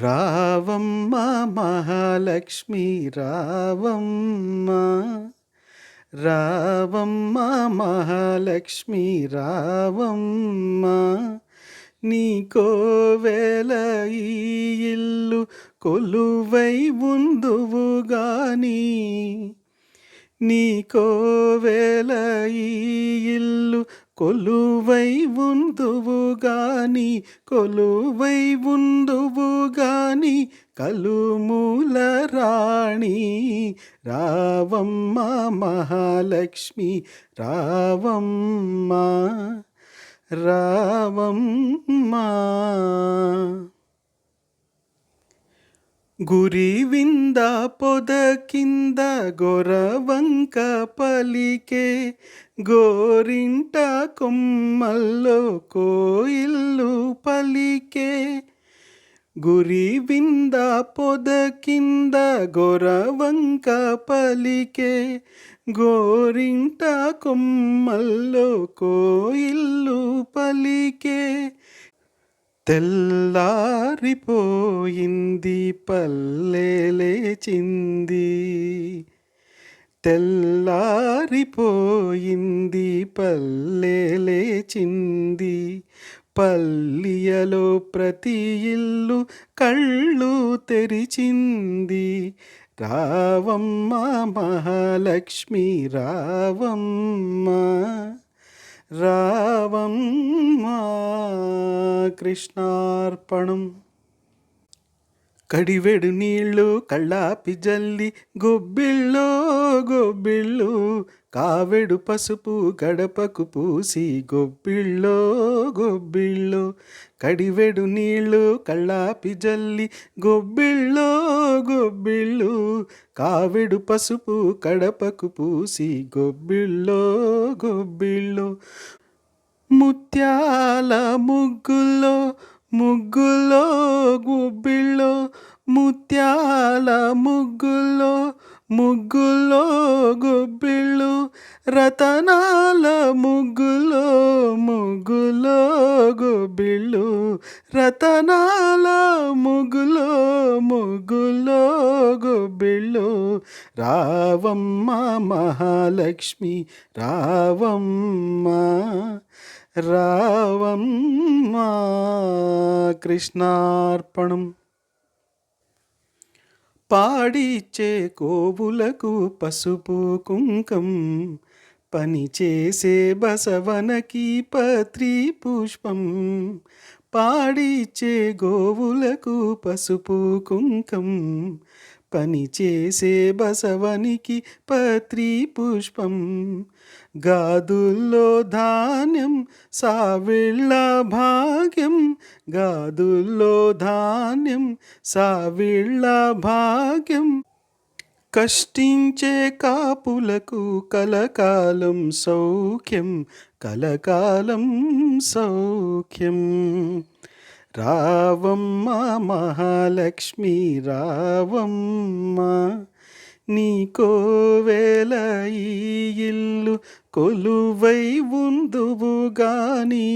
రావమ్మ మహాలక్ష్మి రావమ్మ. రావమ్మ మహాలక్ష్మి రావమ్మ. నీకోవేల ఈ ఇల్లు కొలువై ఉందువు గాని నీకోవేల ఈ ఇల్లు కొలువై ఉందువు గాని కొలువై ఉందువు గాని కలుమూల రాణి రావమ్మ మహాలక్ష్మి రావమ్మ రావమ్మ. గురి వింద పొద కింద గొరవంక పలికే గోరింట కొమ్మల్లో కోయిల్లు పలికే గురి వింద పొద కింద గొరవంక పలికే గోరింట కొమ్మల్లో కోయిల్లు పలికే తెల్లారిపోయింది పల్లెలేచింది తెల్లారిపోయింది పల్లెలేచింది పల్లియలో ప్రతి ఇల్లు కళ్ళు తెరిచింది. రావమ్మ మహాలక్ష్మి రావమ్మ. రావమ్మా కృష్ణార్పణం. కడివెడు నీళ్ళు కళ్ళాపి జల్లి గొబ్బిళ్ళో గొబ్బిళ్ళు కావెడు పసుపు గడపకు పూసి గొబ్బిళ్ళో గొబ్బిళ్ళో. కడివెడు నీళ్ళు కళ్ళాపి జల్లి గొబ్బిళ్ళో గొబ్బిళ్ళు. కావెడు పసుపు కడపకు పూసి గొబ్బిళ్ళో గొబ్బిళ్ళో. ముత్యాల ముగ్గుల్లో ముగ్గుల్లో గుబ్బిళ్ళో. ముత్యాల ముగ్గుల్లో ముగ్గులో గుబ్బిళ్ళు రతనాల ముగ్గులో ముగ్గులో గుబ్బిళ్ళు రతనాల ముగ్గులో ముగ్గులో గుబ్బిళ్ళు. రావమ్మ మహాలక్ష్మి రావమ్మ రావమ్మ కృష్ణార్పణం. పాడిచ్చే కోవులకు పసుపు కుంకం. పని చేసే బసవనకి పత్రి పుష్పం పాడిచ్చే గోవులకు పసుపు కుంకం. పని చేసే బసవనికి పత్రి పుష్పం గాదుల్లో ధాన్యం సావిళ్ళ భాగ్యం. గాదుల్లో ధాన్యం సావిళ్ళ భాగ్యం. కష్టించే కాపులకు కలకాలం సౌఖ్యం కలకాలం సౌఖ్యం. రావమ్మ మహాలక్ష్మి రావమ్మ నీకోవేల ఈ ఇల్లు కొలువై ఉందువుగాని.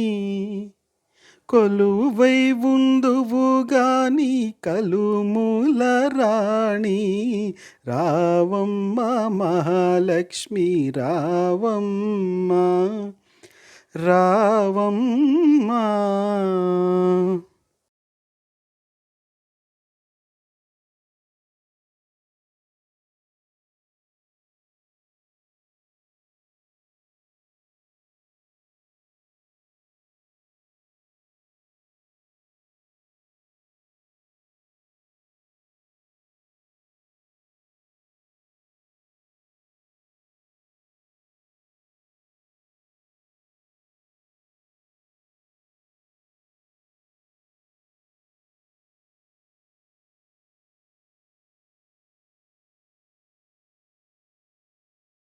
కొలువై ఉందువు గాని కలుమూల రాణి. రావమ్మ మహాలక్ష్మి రావమ్మ. రావమ్మ.